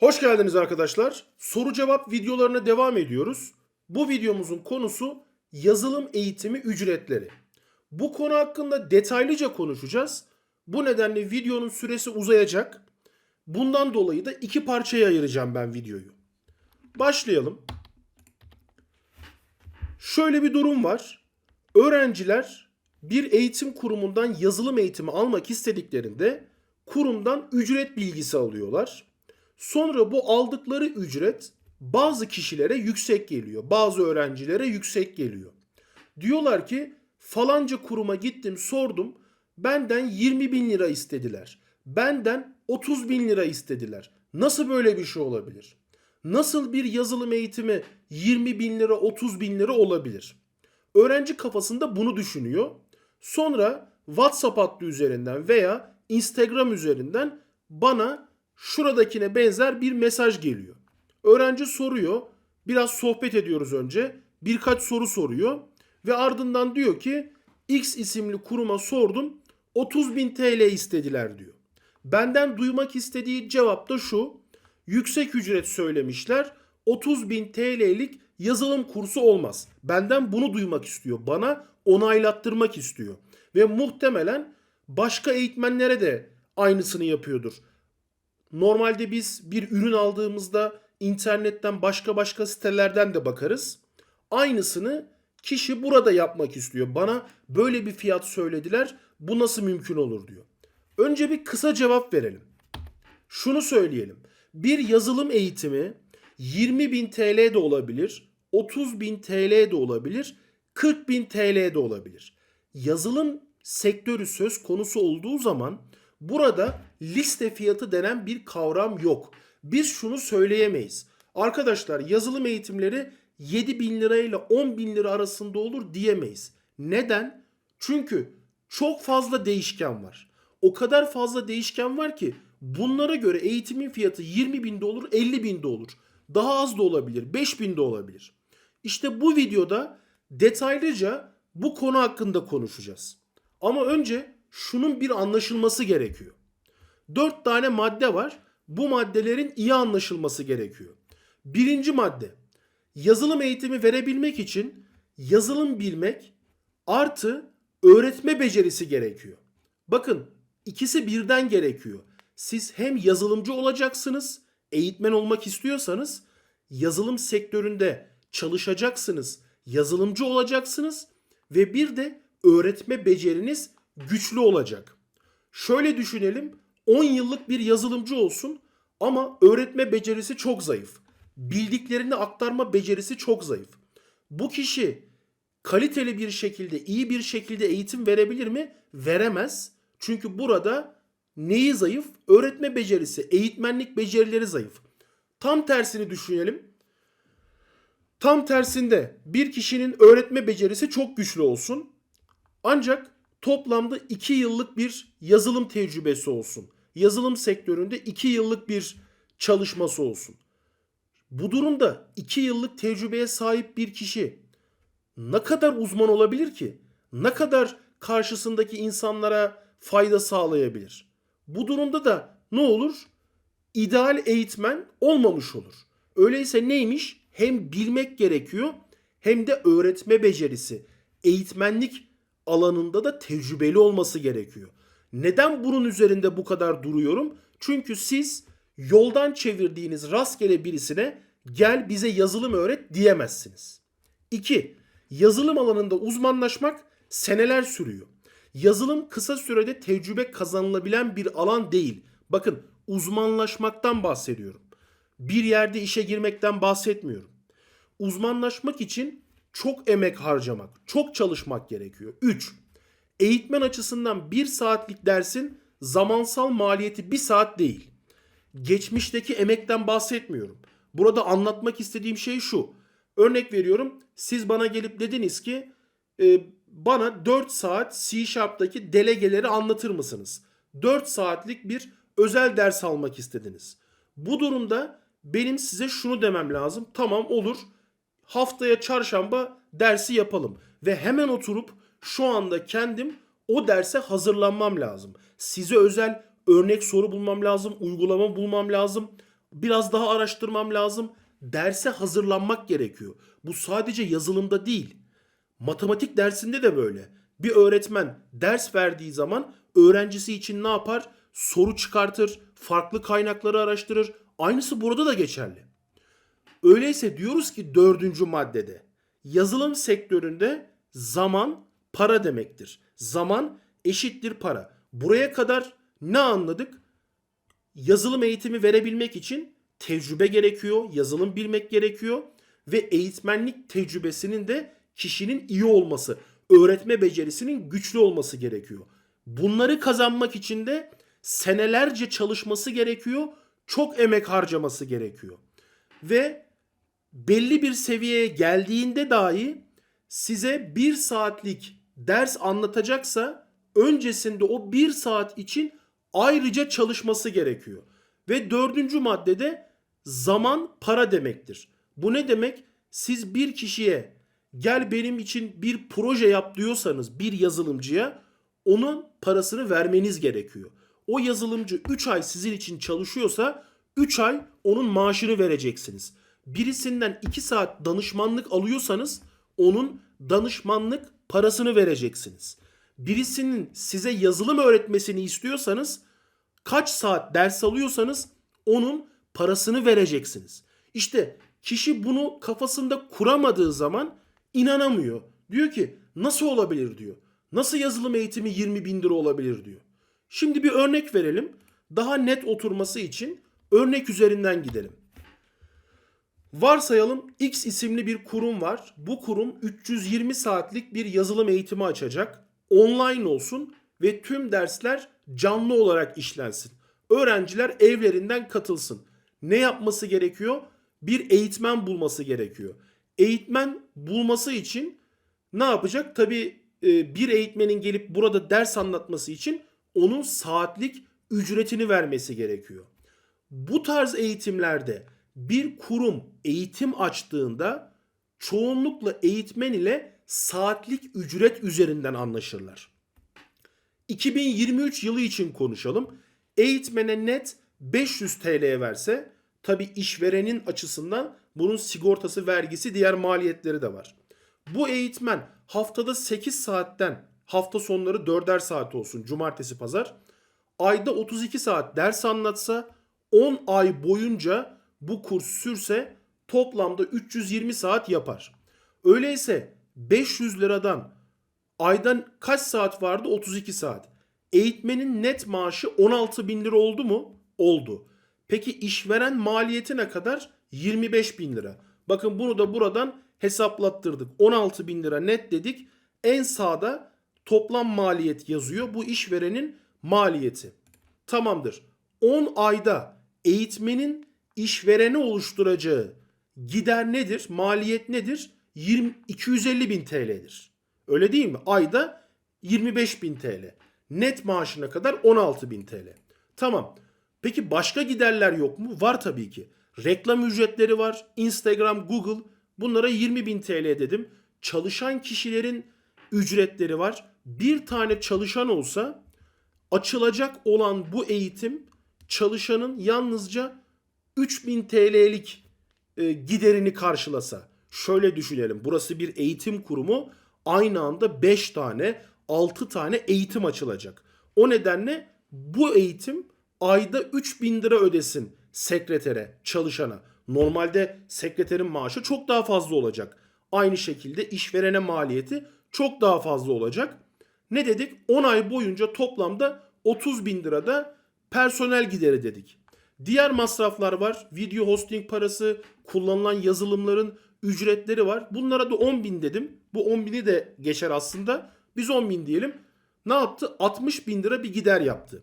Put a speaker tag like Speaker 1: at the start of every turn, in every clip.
Speaker 1: Hoş geldiniz arkadaşlar. Soru cevap videolarına devam ediyoruz. Bu videomuzun konusu yazılım eğitimi ücretleri. Bu konu hakkında detaylıca konuşacağız. Bu nedenle videonun süresi uzayacak. Bundan dolayı da iki parçaya ayıracağım ben videoyu. Başlayalım. Şöyle bir durum var. Öğrenciler bir eğitim kurumundan yazılım eğitimi almak istediklerinde kurumdan ücret bilgisi alıyorlar. Sonra bu aldıkları ücret bazı kişilere yüksek geliyor. Bazı öğrencilere yüksek geliyor. Diyorlar ki falanca kuruma gittim sordum. Benden 20 bin lira istediler. Benden 30 bin lira istediler. Nasıl böyle bir şey olabilir? Nasıl bir yazılım eğitimi 20 bin lira 30 bin lira olabilir? Öğrenci kafasında bunu düşünüyor. Sonra WhatsApp hattı üzerinden veya Instagram üzerinden bana şuradakine benzer bir mesaj geliyor. Öğrenci soruyor. Biraz sohbet ediyoruz önce. Birkaç soru soruyor. Ve ardından diyor ki X isimli kuruma sordum. 30 bin TL istediler diyor. Benden duymak istediği cevap da şu. Yüksek ücret söylemişler. 30 bin TL'lik yazılım kursu olmaz. Benden bunu duymak istiyor. Bana onaylattırmak istiyor. Ve muhtemelen başka eğitmenlere de aynısını yapıyordur. Normalde biz bir ürün aldığımızda internetten başka başka sitelerden de bakarız. Aynısını kişi burada yapmak istiyor. Bana böyle bir fiyat söylediler. Bu nasıl mümkün olur diyor. Önce bir kısa cevap verelim. Şunu söyleyelim. Bir yazılım eğitimi 20 bin TL de olabilir, 30 bin TL de olabilir, 40 bin TL de olabilir. Yazılım sektörü söz konusu olduğu zaman burada liste fiyatı denen bir kavram yok. Biz şunu söyleyemeyiz. Arkadaşlar yazılım eğitimleri 7 bin lira ile 10 bin lira arasında olur diyemeyiz. Neden? Çünkü çok fazla değişken var. O kadar fazla değişken var ki bunlara göre eğitimin fiyatı 20 binde olur 50 binde olur. Daha az da olabilir 5 binde olabilir. İşte bu videoda detaylıca bu konu hakkında konuşacağız. Ama önce şunun bir anlaşılması gerekiyor. 4 tane madde var. Bu maddelerin iyi anlaşılması gerekiyor. Birinci madde. Yazılım eğitimi verebilmek için yazılım bilmek artı öğretme becerisi gerekiyor. Bakın ikisi birden gerekiyor. Siz hem yazılımcı olacaksınız, eğitmen olmak istiyorsanız yazılım sektöründe çalışacaksınız, yazılımcı olacaksınız ve bir de öğretme beceriniz güçlü olacak. Şöyle düşünelim 10 yıllık bir yazılımcı olsun ama öğretme becerisi çok zayıf. Bildiklerini aktarma becerisi çok zayıf. Bu kişi kaliteli bir şekilde, iyi bir şekilde eğitim verebilir mi? Veremez. Çünkü burada neyi zayıf? Öğretme becerisi, eğitmenlik becerileri zayıf. Tam tersini düşünelim. Tam tersinde bir kişinin öğretme becerisi çok güçlü olsun. Ancak toplamda 2 yıllık bir yazılım tecrübesi olsun. Yazılım sektöründe 2 yıllık bir çalışması olsun. Bu durumda 2 yıllık tecrübeye sahip bir kişi ne kadar uzman olabilir ki? Ne kadar karşısındaki insanlara fayda sağlayabilir? Bu durumda da ne olur? İdeal eğitmen olmamış olur. Öyleyse neymiş? Hem bilmek gerekiyor hem de öğretme becerisi, eğitmenlik alanında da tecrübeli olması gerekiyor. Neden bunun üzerinde bu kadar duruyorum? Çünkü siz yoldan çevirdiğiniz rastgele birisine gel bize yazılım öğret diyemezsiniz. 2. Yazılım alanında uzmanlaşmak seneler sürüyor. Yazılım kısa sürede tecrübe kazanılabilen bir alan değil. Bakın uzmanlaşmaktan bahsediyorum. Bir yerde işe girmekten bahsetmiyorum. Uzmanlaşmak için çok emek harcamak, çok çalışmak gerekiyor. 3. Eğitmen açısından bir saatlik dersin zamansal maliyeti bir saat değil. Geçmişteki emekten bahsetmiyorum. Burada anlatmak istediğim şey şu. Örnek veriyorum siz bana gelip dediniz ki e, bana 4 saat C Sharp'taki delegeleri anlatır mısınız? 4 saatlik bir özel ders almak istediniz. Bu durumda benim size şunu demem lazım. Tamam olur haftaya çarşamba dersi yapalım. Ve hemen oturup şu anda kendim o derse hazırlanmam lazım. Size özel örnek soru bulmam lazım, uygulama bulmam lazım. biraz daha araştırmam lazım. Derse hazırlanmak gerekiyor. Bu sadece yazılımda değil. Matematik dersinde de böyle. Bir öğretmen ders verdiği zaman öğrencisi için ne yapar? Soru çıkartır, farklı kaynakları araştırır. Aynısı burada da geçerli. Öyleyse diyoruz ki dördüncü maddede yazılım sektöründe zaman para demektir. Zaman eşittir para. Buraya kadar ne anladık? Yazılım eğitimi verebilmek için tecrübe gerekiyor, yazılım bilmek gerekiyor ve eğitmenlik tecrübesinin de kişinin iyi olması, öğretme becerisinin güçlü olması gerekiyor. Bunları kazanmak için de senelerce çalışması gerekiyor, çok emek harcaması gerekiyor. Ve belli bir seviyeye geldiğinde dahi size bir saatlik ders anlatacaksa öncesinde o bir saat için ayrıca çalışması gerekiyor. Ve dördüncü maddede zaman para demektir. Bu ne demek? Siz bir kişiye gel benim için bir proje yap diyorsanız bir yazılımcıya onun parasını vermeniz gerekiyor. O yazılımcı 3 ay sizin için çalışıyorsa 3 ay onun maaşını vereceksiniz. Birisinden 2 saat danışmanlık alıyorsanız onun danışmanlık parasını vereceksiniz. Birisinin size yazılım öğretmesini istiyorsanız kaç saat ders alıyorsanız onun parasını vereceksiniz. İşte kişi bunu kafasında kuramadığı zaman inanamıyor. Diyor ki nasıl olabilir diyor. Nasıl yazılım eğitimi 20 bin lira olabilir diyor. Şimdi bir örnek verelim. Daha net oturması için örnek üzerinden gidelim. Varsayalım X isimli bir kurum var. Bu kurum 320 saatlik bir yazılım eğitimi açacak. Online olsun ve tüm dersler canlı olarak işlensin. Öğrenciler evlerinden katılsın. Ne yapması gerekiyor? Bir eğitmen bulması gerekiyor. Eğitmen bulması için ne yapacak? Tabii e, bir eğitmenin gelip burada ders anlatması için onun saatlik ücretini vermesi gerekiyor. Bu tarz eğitimlerde bir kurum eğitim açtığında çoğunlukla eğitmen ile saatlik ücret üzerinden anlaşırlar. 2023 yılı için konuşalım. Eğitmene net 500 TL'ye verse tabi işverenin açısından bunun sigortası, vergisi, diğer maliyetleri de var. Bu eğitmen haftada 8 saatten hafta sonları 4'er saat olsun cumartesi pazar ayda 32 saat ders anlatsa 10 ay boyunca bu kurs sürse toplamda 320 saat yapar. Öyleyse 500 liradan aydan kaç saat vardı? 32 saat. Eğitmenin net maaşı 16 bin lira oldu mu? Oldu. Peki işveren maliyeti ne kadar? 25 bin lira. Bakın bunu da buradan hesaplattırdık. 16 bin lira net dedik. En sağda toplam maliyet yazıyor. Bu işverenin maliyeti. Tamamdır. 10 ayda eğitmenin işverene oluşturacağı gider nedir? Maliyet nedir? 20, 250 bin TL'dir. Öyle değil mi? Ayda 25 bin TL. Net maaşına kadar 16 bin TL. Tamam. Peki başka giderler yok mu? Var tabii ki. Reklam ücretleri var. Instagram, Google. Bunlara 20 bin TL dedim. Çalışan kişilerin ücretleri var. Bir tane çalışan olsa açılacak olan bu eğitim çalışanın yalnızca 3000 TL'lik e, giderini karşılasa. Şöyle düşünelim. Burası bir eğitim kurumu. Aynı anda 5 tane, 6 tane eğitim açılacak. O nedenle bu eğitim ayda 3000 lira ödesin sekretere, çalışana. Normalde sekreterin maaşı çok daha fazla olacak. Aynı şekilde işverene maliyeti çok daha fazla olacak. Ne dedik? 10 ay boyunca toplamda 30 bin lirada personel gideri dedik. Diğer masraflar var. Video hosting parası, kullanılan yazılımların ücretleri var. Bunlara da 10 bin dedim. Bu 10 bini de geçer aslında. Biz 10 bin diyelim. Ne yaptı? 60 bin lira bir gider yaptı.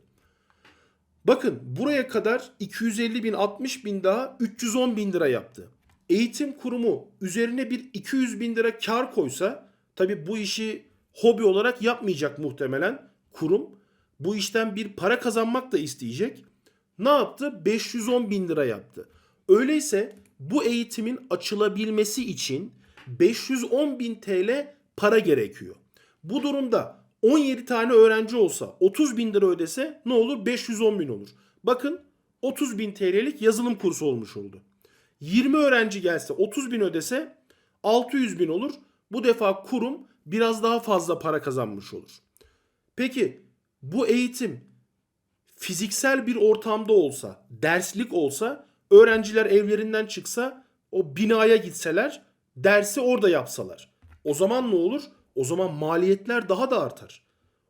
Speaker 1: Bakın buraya kadar 250 bin 60 bin daha 310 bin lira yaptı. Eğitim kurumu üzerine bir 200 bin lira kar koysa tabi bu işi hobi olarak yapmayacak muhtemelen kurum. Bu işten bir para kazanmak da isteyecek. Ne yaptı? 510 bin lira yaptı. Öyleyse bu eğitimin açılabilmesi için 510 bin TL para gerekiyor. Bu durumda 17 tane öğrenci olsa 30 bin lira ödese ne olur? 510 bin olur. Bakın 30 bin TL'lik yazılım kursu olmuş oldu. 20 öğrenci gelse 30 bin ödese 600 bin olur. Bu defa kurum biraz daha fazla para kazanmış olur. Peki bu eğitim fiziksel bir ortamda olsa, derslik olsa, öğrenciler evlerinden çıksa, o binaya gitseler, dersi orada yapsalar. O zaman ne olur? O zaman maliyetler daha da artar.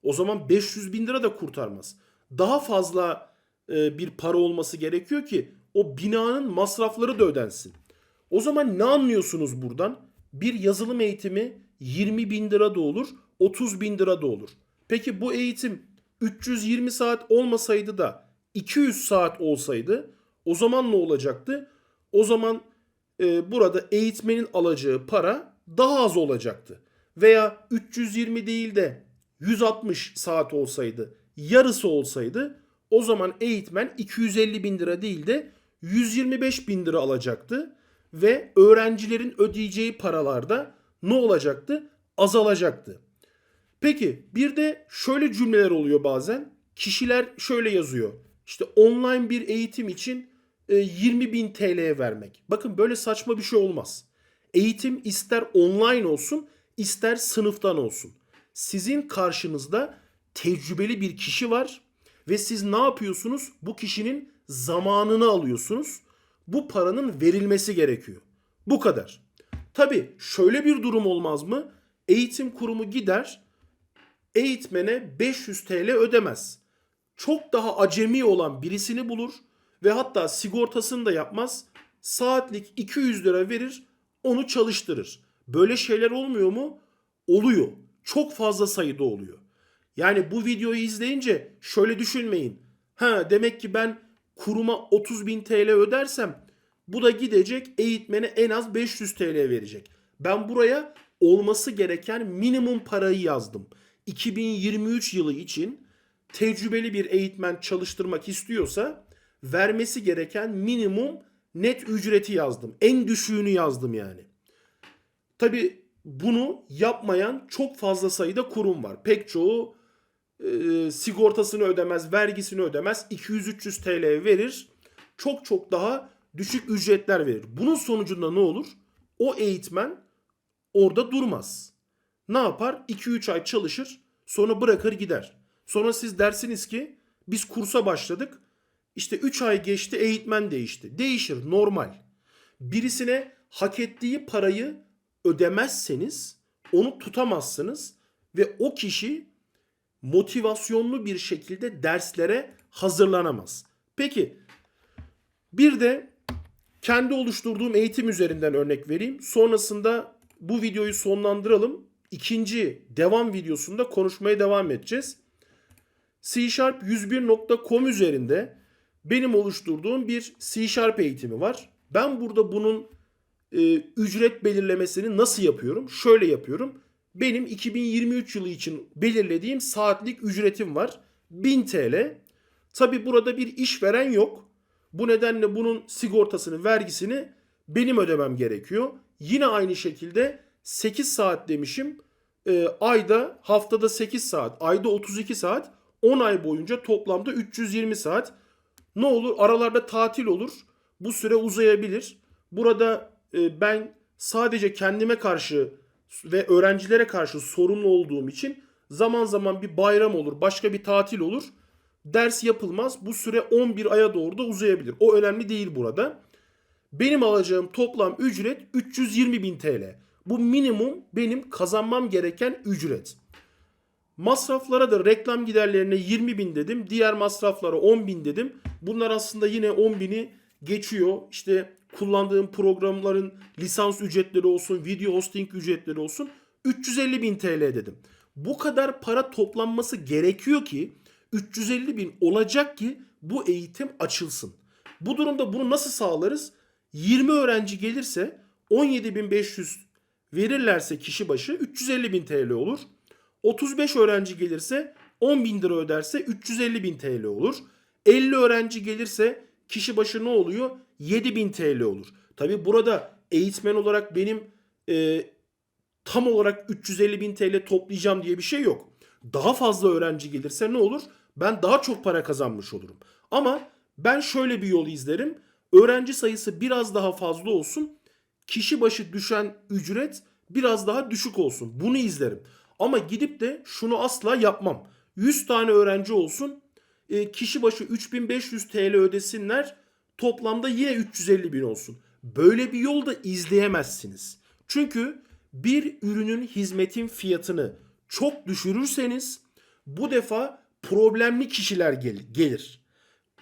Speaker 1: O zaman 500 bin lira da kurtarmaz. Daha fazla e, bir para olması gerekiyor ki o binanın masrafları da ödensin. O zaman ne anlıyorsunuz buradan? Bir yazılım eğitimi 20 bin lira da olur, 30 bin lira da olur. Peki bu eğitim 320 saat olmasaydı da 200 saat olsaydı o zaman ne olacaktı? O zaman e, burada eğitmenin alacağı para daha az olacaktı. Veya 320 değil de 160 saat olsaydı, yarısı olsaydı o zaman eğitmen 250 bin lira değil de 125 bin lira alacaktı ve öğrencilerin ödeyeceği paralarda ne olacaktı? Azalacaktı. Peki bir de şöyle cümleler oluyor bazen. Kişiler şöyle yazıyor. İşte online bir eğitim için e, 20 bin TL vermek. Bakın böyle saçma bir şey olmaz. Eğitim ister online olsun ister sınıftan olsun. Sizin karşınızda tecrübeli bir kişi var ve siz ne yapıyorsunuz? Bu kişinin zamanını alıyorsunuz. Bu paranın verilmesi gerekiyor. Bu kadar. Tabii şöyle bir durum olmaz mı? Eğitim kurumu gider eğitmene 500 TL ödemez. Çok daha acemi olan birisini bulur ve hatta sigortasını da yapmaz. Saatlik 200 lira verir, onu çalıştırır. Böyle şeyler olmuyor mu? Oluyor. Çok fazla sayıda oluyor. Yani bu videoyu izleyince şöyle düşünmeyin. Ha demek ki ben kuruma 30 bin TL ödersem bu da gidecek eğitmene en az 500 TL verecek. Ben buraya olması gereken minimum parayı yazdım. 2023 yılı için tecrübeli bir eğitmen çalıştırmak istiyorsa vermesi gereken minimum net ücreti yazdım. En düşüğünü yazdım yani. Tabi bunu yapmayan çok fazla sayıda kurum var. Pek çoğu e, sigortasını ödemez, vergisini ödemez, 200-300 TL verir. Çok çok daha düşük ücretler verir. Bunun sonucunda ne olur? O eğitmen orada durmaz. Ne yapar? 2-3 ay çalışır, sonra bırakır gider. Sonra siz dersiniz ki biz kursa başladık. İşte 3 ay geçti, eğitmen değişti. Değişir, normal. Birisine hak ettiği parayı ödemezseniz onu tutamazsınız ve o kişi motivasyonlu bir şekilde derslere hazırlanamaz. Peki bir de kendi oluşturduğum eğitim üzerinden örnek vereyim. Sonrasında bu videoyu sonlandıralım. İkinci devam videosunda konuşmaya devam edeceğiz. C Sharp 101.com üzerinde benim oluşturduğum bir C Sharp eğitimi var. Ben burada bunun e, ücret belirlemesini nasıl yapıyorum? Şöyle yapıyorum. Benim 2023 yılı için belirlediğim saatlik ücretim var. 1000 TL. Tabi burada bir işveren yok. Bu nedenle bunun sigortasını, vergisini benim ödemem gerekiyor. Yine aynı şekilde 8 saat demişim. E, ayda haftada 8 saat, ayda 32 saat, 10 ay boyunca toplamda 320 saat. Ne olur? Aralarda tatil olur. Bu süre uzayabilir. Burada e, ben sadece kendime karşı ve öğrencilere karşı sorumlu olduğum için zaman zaman bir bayram olur, başka bir tatil olur. Ders yapılmaz. Bu süre 11 aya doğru da uzayabilir. O önemli değil burada. Benim alacağım toplam ücret 320 bin TL. Bu minimum benim kazanmam gereken ücret. Masraflara da reklam giderlerine 20 bin dedim. Diğer masraflara 10 bin dedim. Bunlar aslında yine 10 bini geçiyor. İşte kullandığım programların lisans ücretleri olsun, video hosting ücretleri olsun 350 bin TL dedim. Bu kadar para toplanması gerekiyor ki 350 bin olacak ki bu eğitim açılsın. Bu durumda bunu nasıl sağlarız? 20 öğrenci gelirse 17.500 verirlerse kişi başı 350 bin TL olur. 35 öğrenci gelirse 10 bin lira öderse 350 bin TL olur. 50 öğrenci gelirse kişi başı ne oluyor? 7000 TL olur. Tabi burada eğitmen olarak benim e, tam olarak 350 bin TL toplayacağım diye bir şey yok. Daha fazla öğrenci gelirse ne olur? Ben daha çok para kazanmış olurum. Ama Ben şöyle bir yol izlerim. Öğrenci sayısı biraz daha fazla olsun. Kişi başı düşen ücret biraz daha düşük olsun. Bunu izlerim. Ama gidip de şunu asla yapmam. 100 tane öğrenci olsun. e, kişi başı 3500 TL ödesinler. Toplamda yine 350 bin olsun. Böyle bir yol da izleyemezsiniz. Çünkü bir ürünün hizmetin fiyatını çok düşürürseniz bu defa problemli kişiler gel- gelir.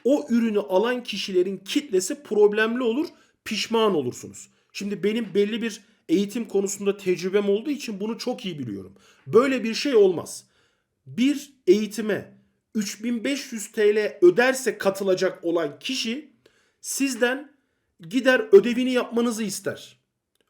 Speaker 1: O ürünü alan kişilerin kitlesi problemli olur, pişman olursunuz. Şimdi benim belli bir eğitim konusunda tecrübem olduğu için bunu çok iyi biliyorum. Böyle bir şey olmaz. Bir eğitime 3500 TL öderse katılacak olan kişi sizden gider ödevini yapmanızı ister.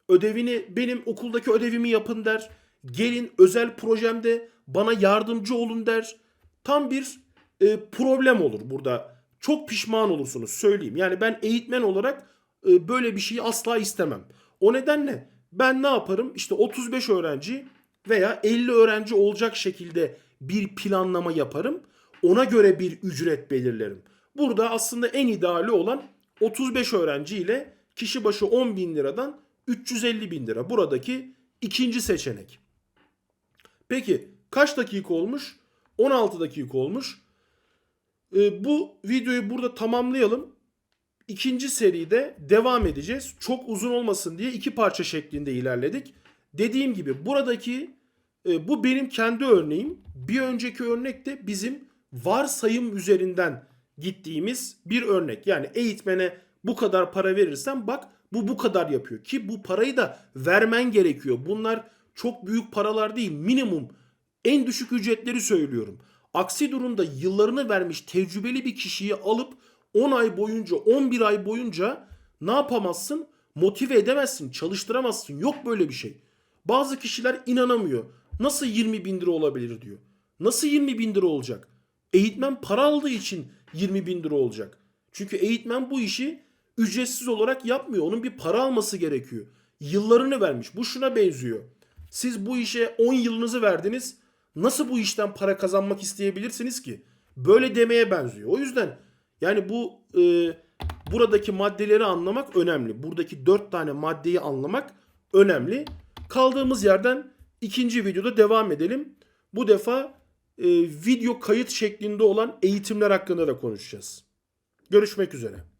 Speaker 1: Ödevini benim okuldaki ödevimi yapın der. Gelin özel projemde bana yardımcı olun der. Tam bir e, problem olur burada. Çok pişman olursunuz söyleyeyim. Yani ben eğitmen olarak böyle bir şeyi asla istemem. O nedenle ben ne yaparım? İşte 35 öğrenci veya 50 öğrenci olacak şekilde bir planlama yaparım. Ona göre bir ücret belirlerim. Burada aslında en ideali olan 35 öğrenci ile kişi başı 10 bin liradan 350 bin lira. Buradaki ikinci seçenek. Peki kaç dakika olmuş? 16 dakika olmuş. Ee, bu videoyu burada tamamlayalım. İkinci seride devam edeceğiz. Çok uzun olmasın diye iki parça şeklinde ilerledik. Dediğim gibi buradaki e, bu benim kendi örneğim. Bir önceki örnek de bizim varsayım üzerinden gittiğimiz bir örnek. Yani eğitmene bu kadar para verirsen bak bu bu kadar yapıyor. Ki bu parayı da vermen gerekiyor. Bunlar çok büyük paralar değil. Minimum en düşük ücretleri söylüyorum. Aksi durumda yıllarını vermiş tecrübeli bir kişiyi alıp 10 ay boyunca 11 ay boyunca ne yapamazsın? Motive edemezsin, çalıştıramazsın. Yok böyle bir şey. Bazı kişiler inanamıyor. Nasıl 20 bin lira olabilir diyor. Nasıl 20 bin lira olacak? Eğitmen para aldığı için 20 bin lira olacak. Çünkü eğitmen bu işi ücretsiz olarak yapmıyor. Onun bir para alması gerekiyor. Yıllarını vermiş. Bu şuna benziyor. Siz bu işe 10 yılınızı verdiniz. Nasıl bu işten para kazanmak isteyebilirsiniz ki? Böyle demeye benziyor. O yüzden yani bu e, buradaki maddeleri anlamak önemli. Buradaki 4 tane maddeyi anlamak önemli. Kaldığımız yerden ikinci videoda devam edelim. Bu defa e, video kayıt şeklinde olan eğitimler hakkında da konuşacağız. Görüşmek üzere.